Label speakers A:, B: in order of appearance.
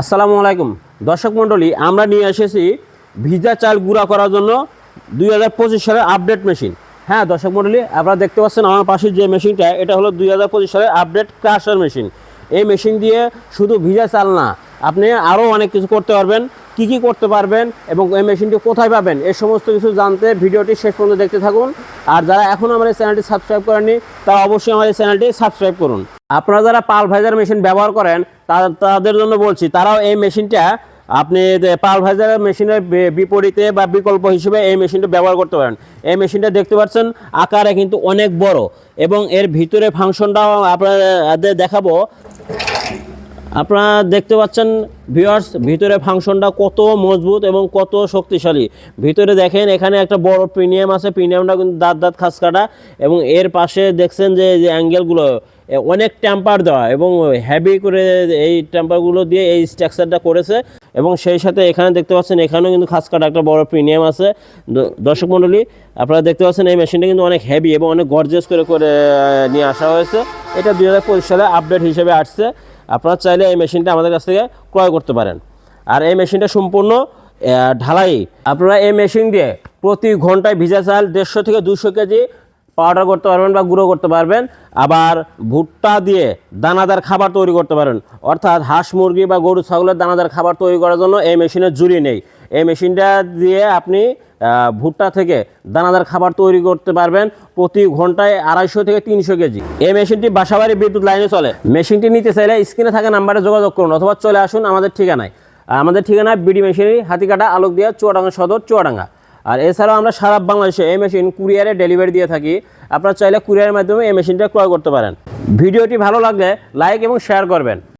A: আসসালামু আলাইকুম। দর্শক মণ্ডলী, আমরা নিয়ে এসেছি ভিজা চাল গুঁড়া করার জন্য দুই হাজার পঁচিশ সালের আপডেট মেশিন। হ্যাঁ দর্শক মণ্ডলী, আপনারা দেখতে পাচ্ছেন আমার পাশে যে মেশিনটা, এটা হলো দুই হাজার পঁচিশ সালের আপডেট ক্রাশার মেশিন। এই মেশিন দিয়ে শুধু ভিজা চাল না, আপনি আরও অনেক কিছু করতে পারবেন। কি কি করতে পারবেন এবং এই মেশিনটি কোথায় পাবেন, এই সমস্ত কিছু জানতে ভিডিওটি শেষ পর্যন্ত দেখতে থাকুন। আর যারা এখনও আমাদের চ্যানেলটি সাবস্ক্রাইব করেননি, তারা অবশ্যই আমাদের চ্যানেলটি সাবস্ক্রাইব করুন। আপনারা যারা পাল ভাইজার মেশিন ব্যবহার করেন তাদের জন্য বলছি, তারাও এই মেশিনটা আপনি যে পাল ভাইজার মেশিনের বিপরীতে বা বিকল্প হিসেবে এই মেশিনটা ব্যবহার করতে পারেন। এই মেশিনটা দেখতে পাচ্ছেন, আকারে কিন্তু অনেক বড় এবং এর ভিতরে ফাংশনটাও আপনাদের দেখাবো। আপনারা দেখতে পাচ্ছেন ভিউয়ার্স ভিতরে ফাংশনটা কত মজবুত এবং কত শক্তিশালী। ভিতরে দেখেন, এখানে একটা বড় প্রিমিয়াম আছে প্রিমিয়ামটা কিন্তু দাঁত দাঁত খাস কাটা এবং এর পাশে দেখছেন যে অ্যাঙ্গেলগুলো অনেক টেম্পার দেওয়া এবং হেভি করে এই টেম্পারগুলো দিয়ে এই স্ট্রাকচারটা করেছে এবং সেই সাথে এখানে দেখতে পাচ্ছেন, এখানেও কিন্তু খাস কাটা একটা বড় প্রিমিয়াম আছে। দর্শক মণ্ডলী, আপনারা দেখতে পাচ্ছেন এই মেশিনটা কিন্তু অনেক হেভি এবং অনেক গর্জেস করে করে নিয়ে আসা হয়েছে। এটা দুই হাজার পঁচিশ সালে আপডেট হিসেবে আসছে। আপনারা চাইলে এই মেশিনটা আমাদের কাছ থেকে ক্রয় করতে পারেন। আর এই মেশিনটা সম্পূর্ণ ঢালাই। আপনারা এই মেশিন দিয়ে প্রতি ঘন্টায় ভিজা চাল দেড়শো থেকে দুশো কেজি পাউডার করতে পারবেন বা গুঁড়ো করতে পারবেন। আবার ভুট্টা দিয়ে দানাদার খাবার তৈরি করতে পারেন। অর্থাৎ হাঁস মুরগি বা গরু, ছাগলের দানাদার খাবার তৈরি করার জন্য এই মেশিনের জুড়ি নেই। এই মেশিনটা দিয়ে আপনি ভুট্টা থেকে দানাদার খাবার তৈরি করতে পারবেন প্রতি ঘন্টায় আড়াইশো থেকে তিনশো কেজি। এই মেশিনটি বাসাবাড়ি বিদ্যুৎ লাইনে চলে। মেশিনটি নিতে চাইলে স্ক্রিনে থাকা নাম্বারে যোগাযোগ করুন অথবা চলে আসুন আমাদের ঠিকানায়। আমাদের ঠিকানা বিডি মেশিনারি হাতিকাটা আলোক দিয়া চুয়াডাঙ্গা সদর, চুয়াডাঙ্গা। আর এছাড়াও আমরা সারা বাংলাদেশে এই মেশিন কুরিয়ারে ডেলিভারি দিয়ে থাকি। আপনারা চাইলে কুরিয়ারের মাধ্যমে এই মেশিনটা ক্রয় করতে পারেন। ভিডিওটি ভালো লাগলে লাইক এবং শেয়ার করবেন।